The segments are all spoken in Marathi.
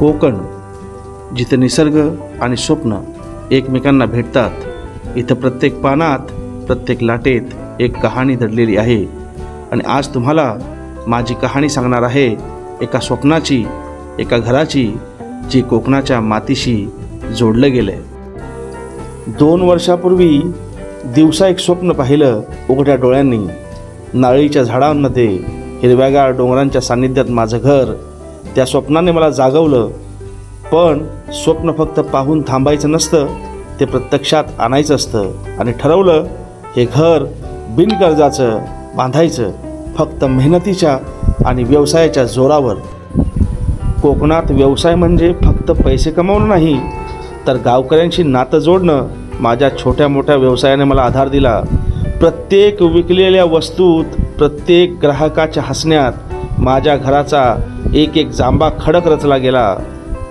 कोकण जिथं निसर्ग आणि स्वप्न एकमेकांना भेटतात. इथं प्रत्येक पानात प्रत्येक लाटेत एक कहाणी दडलेली आहे. आणि आज तुम्हाला माझी कहाणी सांगणार आहे एका स्वप्नाची एका घराची जी कोकणाच्या मातीशी जोडलं गेलं आहे दोन वर्षापूर्वी दिवसा एक स्वप्न पाहिलं उघड्या डोळ्यांनी. नारळीच्या झाडांमध्ये हिरव्यागार डोंगरांच्या सान्निध्यात माझं घर त्या स्वप्नाने मला जागवलं. पण स्वप्न फक्त पाहून थांबायचं नसतं ते प्रत्यक्षात आणायचं असतं आणि ठरवलं हे घर बिनकर्जाचं बांधायचं फक्त मेहनतीच्या आणि व्यवसायाच्या जोरावर. कोकणात व्यवसाय म्हणजे फक्त पैसे कमावणं नाही तर गावकऱ्यांशी नातं जोडणं माझ्या छोट्या मोठ्या व्यवसायाने मला आधार दिला. प्रत्येक विकलेल्या वस्तूत प्रत्येक ग्राहकाच्या हसण्यात माझ्या घराचा एक एक जांबा खडक रचला गेला.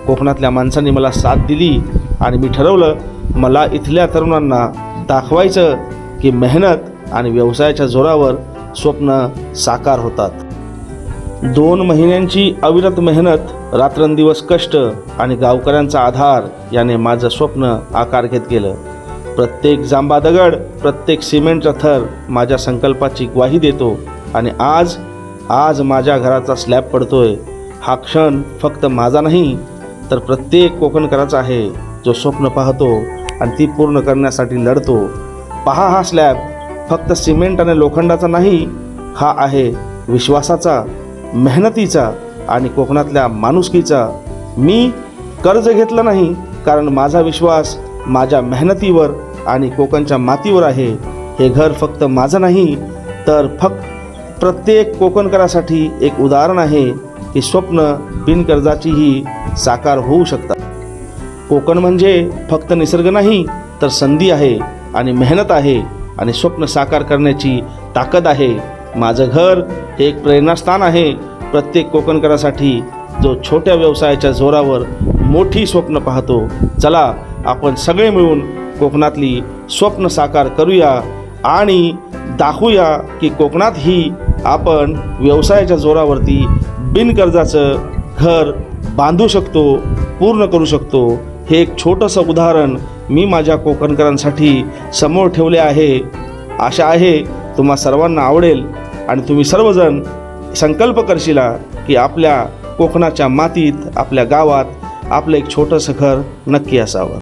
कोकणातल्या माणसांनी मला साथ दिली आणि मी ठरवलं मला इथल्या तरुणांना दाखवायचं की मेहनत आणि व्यवसायाच्या जोरावर स्वप्न साकार होतात. दोन महिन्यांची अविरत मेहनत रात्रंदिवस कष्ट आणि गावकऱ्यांचा आधार याने माझं स्वप्न आकार घेत गेलं. प्रत्येक जांबा दगड प्रत्येक सिमेंटचा थर माझ्या संकल्पाची ग्वाही देतो आणि आज आज माझ्या घराचा स्लॅब पडतोय. हा क्षण फक्त माझा नाही तर प्रत्येक कोकणकराचा आहे. जो स्वप्न पाहतो आणि ती पूर्ण करण्यासाठी लढतो. पहा हा स्लॅब फक्त सिमेंट आणि लोखंडाचा नाही हा आहे विश्वासाचा मेहनतीचा आणि कोकणातल्या माणुसकीचा. मी कर्ज घेतलं नाही कारण माझा विश्वास माझ्या मेहनतीवर आणि कोकणच्या मातीवर आहे. हे घर फक्त माझं नाही तर फक्त प्रत्येक कोकणकरासाठी एक उदाहरण आहे. की स्वप्न बिनकर्जाचीही साकार होऊ शकतात. कोकण म्हणजे फक्त निसर्ग नाही तर संधी आहे आणि मेहनत आहे आणि स्वप्न साकार करण्याची ताकद आहे. माझं घर हे एक प्रेरणास्थान आहे. प्रत्येक कोकणकरासाठी जो छोट्या व्यवसायाच्या जोरावर मोठी स्वप्न पाहतो चला आपण सगळे मिळून कोकणातली स्वप्न साकार करूया आणि दाखवूया की कोकणातही आपण व्यवसायाच्या जोरावरती बिनकर्जाचं घर बांधू शकतो पूर्ण करू शकतो. हे एक छोटंसं उदाहरण मी माझ्या कोकणकरांसाठी समोर ठेवले आहे. आशा आहे तुम्हा सर्वांना आवडेल आणि तुम्ही सर्वजण संकल्प करशिला की आपल्या कोकणाच्या मातीत आपल्या गावात आपलं एक छोटंसं घर नक्की असावं.